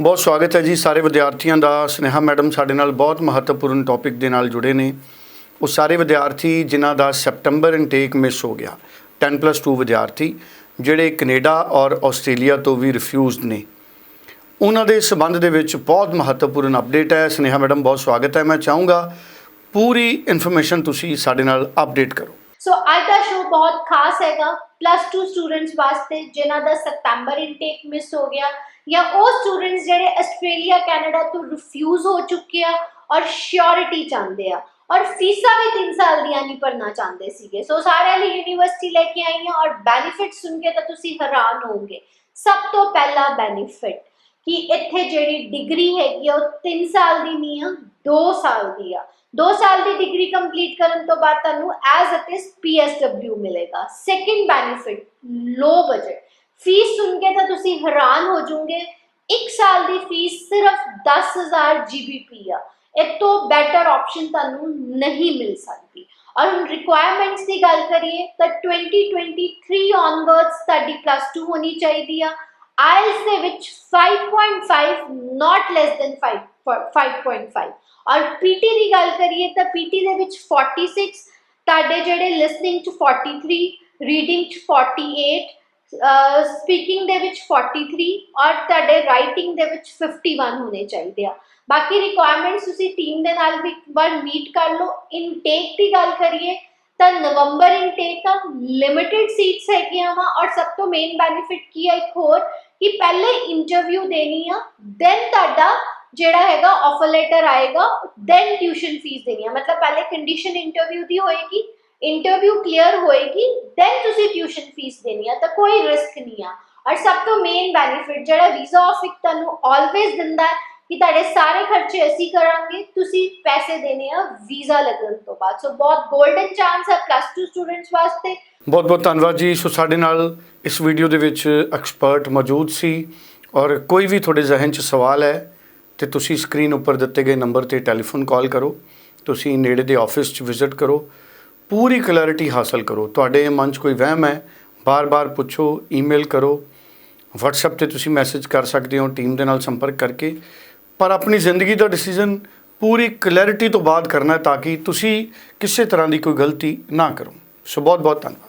ਬਹੁਤ ਸਵਾਗਤ ਹੈ ਜੀ। ਸਾਰੇ ਵਿਦਿਆਰਥੀਆਂ ਦਾ, ਸਨੇਹਾ ਮੈਡਮ ਸਾਡੇ ਨਾਲ ਬਹੁਤ ਮਹੱਤਵਪੂਰਨ ਟੌਪਿਕ ਦੇ ਨਾਲ ਜੁੜੇ ਨੇ। ਉਹ ਸਾਰੇ ਵਿਦਿਆਰਥੀ ਜਿਨ੍ਹਾਂ ਦਾ ਸੈਪਟੈਂਬਰ ਇਨਟੇਕ ਮਿਸ ਹੋ ਗਿਆ। 10+2 ਵਿਦਿਆਰਥੀ, ਜਿਹੜੇ ਕੈਨੇਡਾ ਔਰ ਆਸਟ੍ਰੇਲੀਆ ਤੋਂ ਵੀ ਰਿਫਿਊਜ਼ਡ ਨੇ। ਉਹਨਾਂ ਦੇ ਸਬੰਧ ਦੇ ਵਿੱਚ ਬਹੁਤ ਮਹੱਤਵਪੂਰਨ ਅਪਡੇਟ ਹੈ। ਸਨੇਹਾ ਮੈਡਮ, ਬਹੁਤ ਸਵਾਗਤ ਹੈ। ਮੈਂ ਚਾਹੂੰਗਾ ਪੂਰੀ ਇਨਫੋਰਮੇਸ਼ਨ ਤੁਸੀਂ ਸਾਡੇ ਨਾਲ ਅਪਡੇਟ ਕਰੋ। ਸੋ ਅੱਜ ਦਾ ਸ਼ੋਅ ਬਹੁਤ ਖਾਸ ਹੈਗਾ ਪਲੱਸ 2 ਸਟੂਡੈਂਟਸ ਵਾਸਤੇ ਜਿਨ੍ਹਾਂ ਦਾ ਸਤੰਬਰ ਇਨਟੇਕ ਮਿਸ ਹੋ ਗਿਆ ਜਾਂ ਉਹ ਸਟੂਡੈਂਟਸ ਜਿਹੜੇ ਆਸਟ੍ਰੇਲੀਆ ਕੈਨੇਡਾ ਤੋਂ ਰਿਫਿਊਜ਼ ਹੋ ਚੁੱਕੇ ਆ ਔਰ ਸ਼ਿਓਰਿਟੀ ਚਾਹੁੰਦੇ ਆ ਔਰ ਫੀਸਾਂ ਵੀ 3 ਸਾਲ ਦੀਆਂ ਨਹੀਂ ਭਰਨਾ ਚਾਹੁੰਦੇ ਸੀਗੇ ਸੋ ਸਾਰਿਆਂ ਲਈ ਯੂਨੀਵਰਸਿਟੀ ਲੈ ਕੇ ਆਈ ਹਾਂ ਔਰ ਬੈਨੀਫਿਟ ਸੁਣ ਕੇ ਤਾਂ ਤੁਸੀਂ ਹੈਰਾਨ ਹੋਵੋਗੇ ਸਭ ਤੋਂ ਪਹਿਲਾ ਬੈਨੀਫਿਟ ਕਿ ਇੱਥੇ ਜਿਹੜੀ ਡਿਗਰੀ ਹੈਗੀ ਆ ਉਹ 3 ਸਾਲ ਦੀ ਨਹੀਂ ਆ 2 ਸਾਲ ਦੀ ਆ 2 ਸਾਲ ਦੀ ਡਿਗਰੀ ਕੰਪਲੀਟ ਕਰਨ ਤੋਂ ਬਾਅਦ ਤੁਹਾਨੂੰ ਐਜ਼ ਇਟ ਇਜ਼ PSW ਮਿਲੇਗਾ। Second benefit low budget fee ਸੁਣ ਕੇ ਤਾਂ ਤੁਸੀਂ ਹੈਰਾਨ ਹੋ ਜਾਓਗੇ 1 ਸਾਲ ਦੀ ਫੀਸ ਸਿਰਫ 10000 GBP ਆ। ਇਹ ਤੋਂ ਬੈਟਰ ਆਪਸ਼ਨ ਤੁਹਾਨੂੰ ਨਹੀਂ ਮਿਲ ਸਕਦੀ। ਔਰ ਹੁਣ ਰਿਕੁਆਇਰਮੈਂਟਸ ਦੀ ਗੱਲ ਕਰੀਏ, ਤਾਂ 2023 onwards ਤੁਹਾਡੀ ਪਲੱਸ 2 ਹੋਣੀ ਚਾਹੀਦੀ ਆ। IELTS ਦੇ ਵਿੱਚ 5.5 not less than 5 5.5 ਔਰ PT ਦੀ ਗੱਲ ਕਰੀਏ ਤਾਂ PT ਦੇ ਵਿੱਚ 46 ਤੁਹਾਡੇ ਜਿਹੜੇ ਲਿਸਨਿੰਗ ਚ 43 ਰੀਡਿੰਗ ਚ 48 ਸਪੀਕਿੰਗ ਦੇ ਵਿੱਚ 43 ਔਰ ਤੁਹਾਡੇ ਰਾਈਟਿੰਗ ਦੇ ਵਿੱਚ 51 ਹੋਣੇ ਚਾਹੀਦੇ ਆ। ਬਾਕੀ ਰਿਕੁਆਇਰਮੈਂਟਸ ਤੁਸੀਂ ਟੀਮ ਦੇ ਨਾਲ ਵੀ ਇੱਕ ਵਾਰ ਮੀਟ ਕਰ ਲਓ। ਇਨਟੇਕ ਦੀ ਗੱਲ ਕਰੀਏ ਤਾਂ ਨਵੰਬਰ ਇਨਟੇਕ ਆ ਲਿਮਿਟਿਡ ਸੀਟਸ ਹੈਗੀਆਂ ਵਾ ਔਰ ਸਭ ਤੋਂ ਮੇਨ ਬੈਨੀਫਿਟ ਕੀ ਹੈ ਇੱਕ ਹੋਰ, ਕਿ ਪਹਿਲੇ ਇੰਟਰਵਿਊ ਦੇਣੀ ਆ ਦੈਨ ਤੁਹਾਡਾ ਜਿਹੜਾ ਹੈਗਾ ਆਫਰ ਲੈਟਰ ਆਏਗਾ ਦੈਨ ਟਿਊਸ਼ਨ ਫੀਸ ਦੇਣੀ ਆ ਮਤਲਬ ਪਹਿਲੇ ਕੰਡੀਸ਼ਨ ਇੰਟਰਵਿਊ ਦੀ ਹੋਏਗੀ ਇੰਟਰਵਿਊ ਕਲੀਅਰ ਹੋਏਗੀ ਦੈਨ ਤੁਸੀਂ ਟਿਊਸ਼ਨ ਫੀਸ ਦੇਣੀ ਆ ਤਾਂ ਕੋਈ ਰਿਸਕ ਨਹੀਂ ਆ। ਔਰ ਸਭ ਤੋਂ ਮੇਨ ਬੈਨੀਫਿਟ ਜਿਹੜਾ ਵੀਜ਼ਾ ਆਫ ਤੁਹਾਨੂੰ ਆਲਵੇਜ਼ ਦਿੰਦਾ ਹੈ ਕਿ ਤੁਹਾਡੇ ਸਾਰੇ ਖਰਚੇ ਅਸੀਂ ਕਰਾਂਗੇ, ਤੁਸੀਂ ਪੈਸੇ ਦੇਣੇ ਆ ਵੀਜ਼ਾ ਲੱਗਣ ਤੋਂ ਬਾਅਦ। ਸੋ ਬਹੁਤ 골ਡਨ ਚਾਂਸ ਹੈ ਪਲੱਸ 2 ਸਟੂਡੈਂਟਸ ਵਾਸਤੇ। ਬਹੁਤ ਬਹੁਤ ਧੰਨਵਾਦ ਜੀ। ਸੋ, ਸਾਡੇ ਨਾਲ ਇਸ ਵੀਡੀਓ ਦੇ ਵਿੱਚ ਐਕਸਪਰਟ ਮੌਜੂਦ ਸੀ। ਔਰ ਕੋਈ ਵੀ ਤੁਹਾਡੇ ਜ਼ਿਹਨ 'ਚ ਸਵਾਲ ਹੈ ਤੇ ਤੁਸੀਂ ਸਕਰੀਨ ਉੱਪਰ ਦਿੱਤੇ ਗਏ ਨੰਬਰ ਤੇ ਟੈਲੀਫੋਨ ਕਾਲ ਕਰੋ, ਤੁਸੀਂ ਨੇੜੇ ਦੇ ਆਫਿਸ 'ਚ ਵਿਜ਼ਿਟ ਕਰੋ, ਪੂਰੀ ਕਲੈਰਿਟੀ ਹਾਸਲ ਕਰੋ। ਤੁਹਾਡੇ ਮਨ 'ਚ ਕੋਈ ਵਹਿਮ ਹੈ, ਬਾਰ-ਬਾਰ ਪੁੱਛੋ ਈਮੇਲ ਕਰੋ, WhatsApp ਤੇ ਤੁਸੀਂ ਮੈਸੇਜ ਕਰ ਸਕਦੇ ਹੋ ਟੀਮ ਦੇ ਨਾਲ ਸੰਪਰਕ ਕਰਕੇ। ਪਰ ਆਪਣੀ ਜ਼ਿੰਦਗੀ ਦਾ ਡਿਸੀਜਨ ਪੂਰੀ ਕਲੈਰਿਟੀ ਤੋਂ ਬਾਅਦ ਕਰਨਾ ਤਾਂ ਕਿ ਤੁਸੀਂ ਕਿਸੇ ਤਰ੍ਹਾਂ ਦੀ ਕੋਈ ਗਲਤੀ ਨਾ ਕਰੋ। ਸੋ ਬਹੁਤ ਬਹੁਤ ਧੰਨਵਾਦ।